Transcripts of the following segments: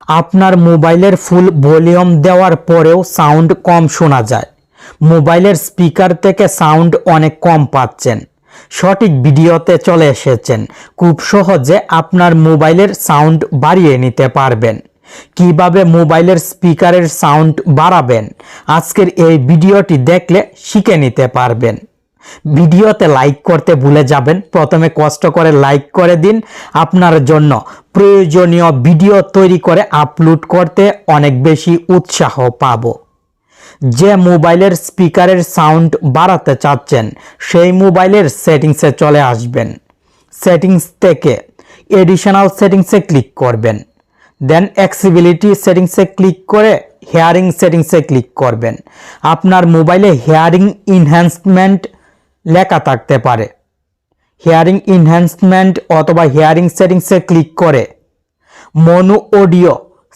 আপনার মোবাইলের full volume দেওয়ার পরেও সাউন্ড কম শোনা যায়। মোবাইলের স্পিকার থেকে সাউন্ড অনেক কম পাচ্ছেন। সঠিক ভিডিওতে চলে এসেছেন। খুব সহজে আপনার মোবাইলের সাউন্ড বাড়িয়ে নিতে পারবেন। কীভাবে মোবাইলের স্পিকারের সাউন্ড বাড়াবেন? আজকের এই ভিডিওটি দেখলে শিখে নিতে পারবেন। ভিডিওতে লাইক করতে ভুলে যাবেন। প্রথমে কষ্ট করে লাইক করে দিন। আপনার জন্য প্রয়োজনীয় ভিডিও তৈরি করে আপলোড করতে অনেক বেশি উৎসাহ পাব। যে মোবাইলের স্পিকারের সাউন্ড বাড়াতে চাচ্ছেন, সেই মোবাইলের সেটিংসে চলে আসবেন। সেটিংস থেকে এডিশনাল সেটিংসে ক্লিক করবেন। দেন অ্যাক্সিবিলিটি সেটিংসে ক্লিক করে হেয়ারিং সেটিংসে ক্লিক করবেন। আপনার মোবাইলে হেয়ারিং ইনহ্যান্সমেন্ট লেখা থাকতে পারে। হেয়ারিং ইনহ্যান্সমেন্ট অথবা হেয়ারিং সেটিংসে ক্লিক করে। মনো অডিও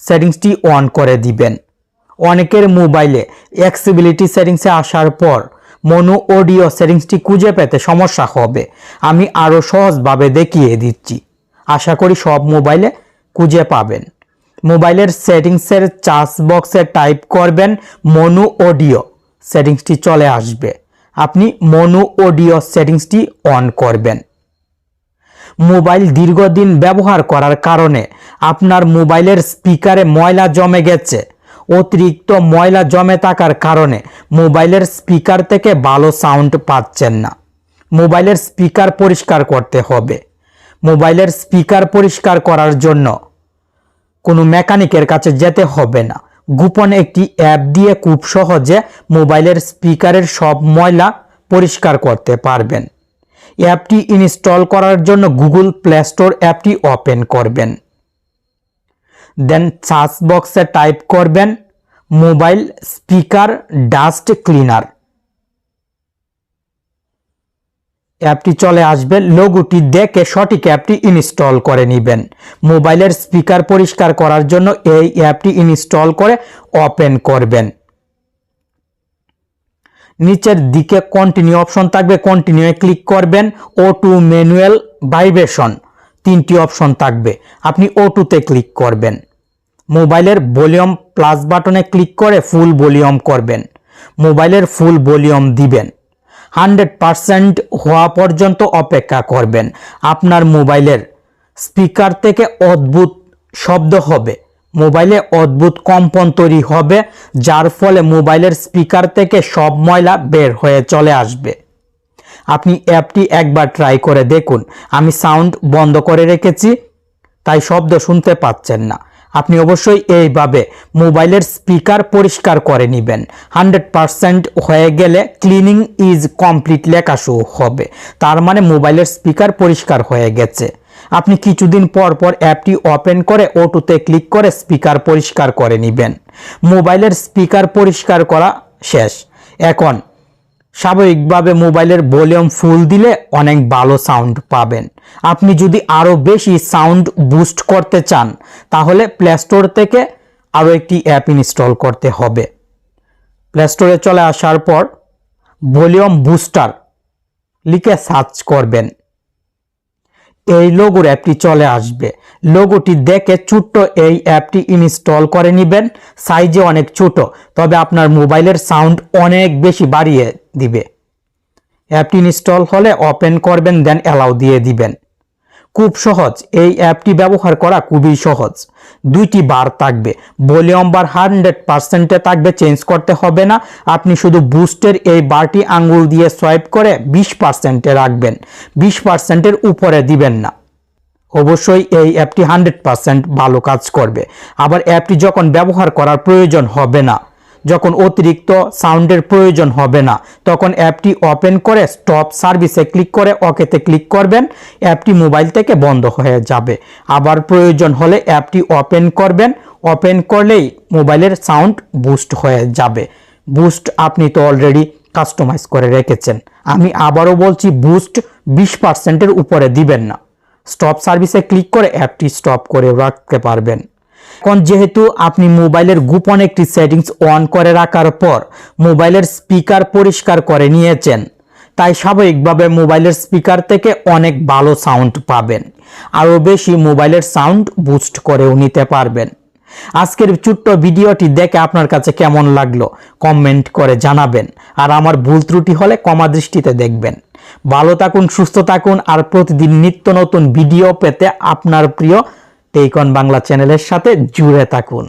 সেটিংসটি অন করে দিবেন। অনেকের মোবাইলে অ্যাক্সিবিলিটি সেটিংসে আসার পর মনো অডিও সেটিংসটি খুঁজে পেতে সমস্যা হবে। আমি আরও সহজভাবে দেখিয়ে দিচ্ছি। আশা করি সব মোবাইলে খুঁজে পাবেন। মোবাইলের সেটিংসের চার্জ বক্সে টাইপ করবেন মনো অডিও সেটিংসটি চলে আসবে। আপনি মনো অডিও সেটিংসটি অন করবেন। মোবাইল দীর্ঘদিন ব্যবহার করার কারণে আপনার মোবাইলের স্পিকারে ময়লা জমে গেছে। অতিরিক্ত ময়লা জমে থাকার কারণে মোবাইলের স্পিকার থেকে ভালো সাউন্ড পাচ্ছেন না। মোবাইলের স্পিকার পরিষ্কার করতে হবে। মোবাইলের স্পিকার পরিষ্কার করার জন্য কোনো মেকানিকের কাছে যেতে হবে না। গোপন একটি অ্যাপ দিয়ে খুব সহজে মোবাইলের স্পিকারের সব ময়লা পরিষ্কার করতে পারবেন। অ্যাপটি ইনস্টল করার জন্য গুগল প্লে স্টোর অ্যাপটি ওপেন করবেন। দেন সার্চ বক্সে টাইপ করবেন, মোবাইল স্পিকার ডাস্ট ক্লিনার। অ্যাপটি চলে আসবে। লোগোটি দেখে সঠিক অ্যাপটি ইনস্টল করে নেবেন। মোবাইলের স্পিকার পরিষ্কার করার জন্য এই অ্যাপটি ইনস্টল করে ওপেন করবেন। নিচের দিকে কন্টিনিউ অপশন থাকবে। কন্টিনিউয়ে ক্লিক করবেন। ও টু ম্যানুয়াল ভাইব্রেশন তিনটি অপশন থাকবে। আপনি ও টুতে ক্লিক করবেন। মোবাইলের ভলিউম প্লাস বাটনে ক্লিক করে ফুল ভলিউম করবেন। মোবাইলের ফুল ভলিউম দিবেন। হান্ড্রেড পারসেন্ট হওয়া পর্যন্ত অপেক্ষা করবেন। আপনার মোবাইলের স্পিকার থেকে অদ্ভুত শব্দ হবে। মোবাইলে অদ্ভুত কম্পন তৈরি হবে, যার ফলে মোবাইলের স্পিকার থেকে সব ময়লা বের হয়ে চলে আসবে। আপনি অ্যাপটি একবার ট্রাই করে দেখুন। আমি সাউন্ড বন্ধ করে রেখেছি, তাই শব্দ শুনতে পাচ্ছেন না। আপনি অবশ্যই এইভাবে মোবাইলের স্পিকার পরিষ্কার করে নেবেন। হান্ড্রেড পারসেন্ট হয়ে গেলে ক্লিনিং ইজ কমপ্লিট লেখা শো হবে। তার মানে মোবাইলের স্পিকার পরিষ্কার হয়ে গেছে। আপনি কিছুদিন পর পর অ্যাপটি ওপেন করে ওটুতে ক্লিক করে স্পিকার পরিষ্কার করে নেবেন। মোবাইলের স্পিকার পরিষ্কার করা শেষ। এখন স্বাভাবিকভাবে মোবাইলের ভলিউম ফুল দিলে অনেক ভালো সাউন্ড পাবেন। আপনি যদি আরও বেশি সাউন্ড বুস্ট করতে চান, তাহলে প্লে স্টোর থেকে আরও একটি অ্যাপ ইনস্টল করতে হবে। প্লে স্টোরে চলে আসার পর ভলিউম বুস্টার লিখে সার্চ করবেন। এই লোগোর অ্যাপটি চলে আসবে। লোগোটি দেখে ছোট্ট এই অ্যাপটি ইনস্টল করে নেবেন। সাইজে অনেক ছোট, তবে আপনার মোবাইলের সাউন্ড অনেক বেশি বাড়িয়ে দিবে। অ্যাপটি ইনস্টল হলে ওপেন করবেন দেন অ্যালাউ দিয়ে দিবেন। খুব সহজ। এই অ্যাপটি ব্যবহার করা খুবই সহজ। দুইটি বার থাকবে। ভলিউম বার হান্ড্রেড পার্সেন্টে থাকবে, চেঞ্জ করতে হবে না। আপনি শুধু বুস্টের এই বারটি আঙ্গুল দিয়ে সোয়াইপ করে বিশ পার্সেন্টে রাখবেন। বিশ পার্সেন্টের উপরে দিবেন না। অবশ্যই এই অ্যাপটি হান্ড্রেড পার্সেন্ট ভালো কাজ করবে। আবার অ্যাপটি যখন ব্যবহার করার প্রয়োজন হবে না। যখন অতিরিক্ত সাউন্ডের প্রয়োজন হবে না, তখন অ্যাপটি ওপেন করে স্টপ সার্ভিসে ক্লিক করে ওকেতে ক্লিক করবেন। অ্যাপটি মোবাইল থেকে বন্ধ হয়ে যাবে। আবার প্রয়োজন হলে অ্যাপটি ওপেন করবেন। ওপেন করলেই মোবাইলের সাউন্ড বুস্ট হয়ে যাবে। বুস্ট আপনি তো অলরেডি কাস্টমাইজ করে রেখেছেন। আমি আবারও বলছি, বুস্ট বিশ পার্সেন্টের উপরে দিবেন না। স্টপ সার্ভিসে ক্লিক করে অ্যাপটি স্টপ করে রাখতে পারবেন। এখন যেহেতু আপনি মোবাইলের গোপন একটি সেটিংস অন করে রাখার পর মোবাইলের স্পিকার পরিষ্কার করে নিয়েছেন, তাই স্বাভাবিকভাবে মোবাইলের স্পিকার থেকে অনেক ভালো সাউন্ড পাবেন, আরও বেশি মোবাইলের সাউন্ড বুস্ট করেও নিতে পারবেন। আজকের ছোট্ট ভিডিওটি দেখে আপনার কাছে কেমন লাগল, কমেন্ট করে জানাবেন, আর আমার ভুল ত্রুটি হলে কমা দৃষ্টিতে দেখবেন। ভালো থাকুন, সুস্থ থাকুন, আর প্রতিদিন নিত্য নতুন ভিডিও পেতে আপনার প্রিয় টেইকন বাংলা চ্যানেলের সাথে জুড়ে থাকুন।